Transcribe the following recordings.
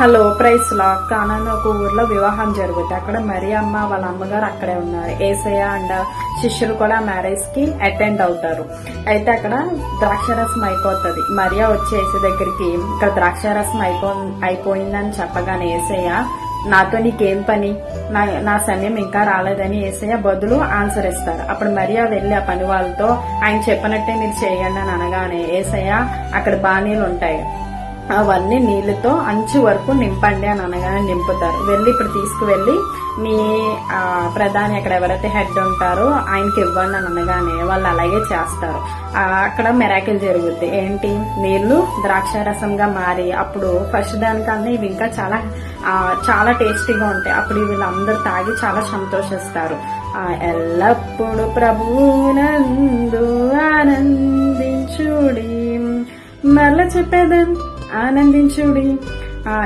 Hello price లా కానాని ఒక ఊర్లో వివాహం జరుగుతుంది అక్కడ మరి అమ్మ వాళ్ళ అమ్మగారు అక్కడే ఉన్నారు. ఏసయ్య అండ్ శిష్యులు కూడా మ్యారేజ్కి అటెండ్ అవుతారు. అయితే అక్కడ ద్రాక్షరసం అయిపోతుంది. మరియా వచ్చి ఏసే దగ్గరికి ఇక్కడ ద్రాక్షారసం అయిపో అయిపోయిందని చెప్పగానే ఏసయ్య నాతో నీకేం పని? నా నా సమయం ఇంకా రాలేదని ఏసయ్య బదులు ఆన్సర్ ఇస్తారు. అప్పుడు మరియా వెళ్ళి ఆ పని వాళ్ళతో ఆయన చెప్పినట్టే మీరు చేయండి అని అనగానే ఏసయ్య అక్కడ బాణీలు ఉంటాయి అవన్నీ నీళ్ళతో అంచు వరకు నింపండి అని అనగానే నింపుతారు. వెళ్ళి ఇప్పుడు తీసుకువెళ్ళి మీ ప్రధాని అక్కడ ఎవరైతే హెడ్ ఉంటారో ఆయనకి ఇవ్వండి అని అనగానే వాళ్ళు అలాగే చేస్తారు. అక్కడ మెరాకిల్ జరుగుద్ది. ఏంటి? నీళ్ళు ద్రాక్షారసంగా మారి అప్పుడు ఫస్ట్ దానికన్నా ఇవి ఇంకా చాలా చాలా టేస్టీగా ఉంటాయి. అప్పుడు వీళ్ళందరూ తాగి చాలా సంతోషిస్తారు. ఎల్లప్పుడు ఎల్లప్పుడూ ప్రభువునందు ఆనందించుడి. మరల చెప్పేదాం? ఆనందించుడి.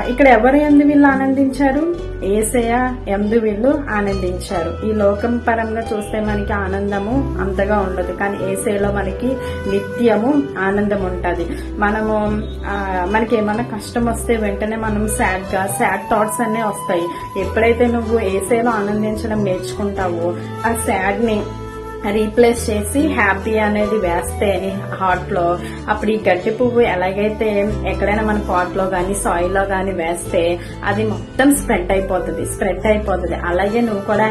ఇక్కడ ఎవరు ఎందు వీళ్ళు ఆనందించారు? ఏసయ ఎందు వీళ్ళు ఆనందించారు. ఈ లోకం పరంగా చూస్తే మనకి ఆనందము అంతగా ఉండదు. కానీ ఏసైలో మనకి నిత్యము ఆనందం ఉంటుంది మనము మనకి ఏమైనా కష్టం వస్తే వెంటనే మనం సాడ్గా సాడ్ థాట్స్ అన్నీ వస్తాయి. ఎప్పుడైతే నువ్వు ఏసేలో ఆనందించడం నేర్చుకుంటావో ఆ సాడ్ని రీప్లేస్ చేసి హ్యాపీ అనేది వేస్తే హాట్లో. అప్పుడు ఈ గట్టి పువ్వు ఎలాగైతే ఎక్కడైనా మన పాట్లో గానీ సాయిల్లో గానీ వేస్తే అది మొత్తం స్ప్రెడ్ అయిపోతుంది స్ప్రెడ్ అయిపోతుంది. అలాగే నువ్వు కూడా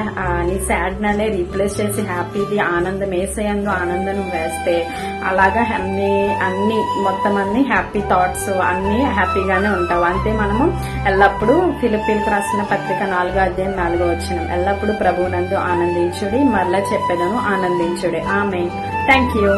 నీ సాడ్ అనే రీప్లేస్ చేసి హ్యాపీది ఆనందం వేసేయందు ఆనందం నువ్వు వేస్తే అలాగా అన్ని అన్ని మొత్తం అన్ని హ్యాపీ థాట్స్ అన్ని హ్యాపీగానే ఉంటావు. అంతే మనము ఎల్లప్పుడూ ఫిలిపీన్కి రాసిన పత్రిక నాలుగో అధ్యాయం నాలుగో వచ్చిన ఎల్లప్పుడూ ప్రభువునందు ఆనందించుడి. మరలా చెప్పేదను ఆనందించుడి ఆమె థ్యాంక్ యూ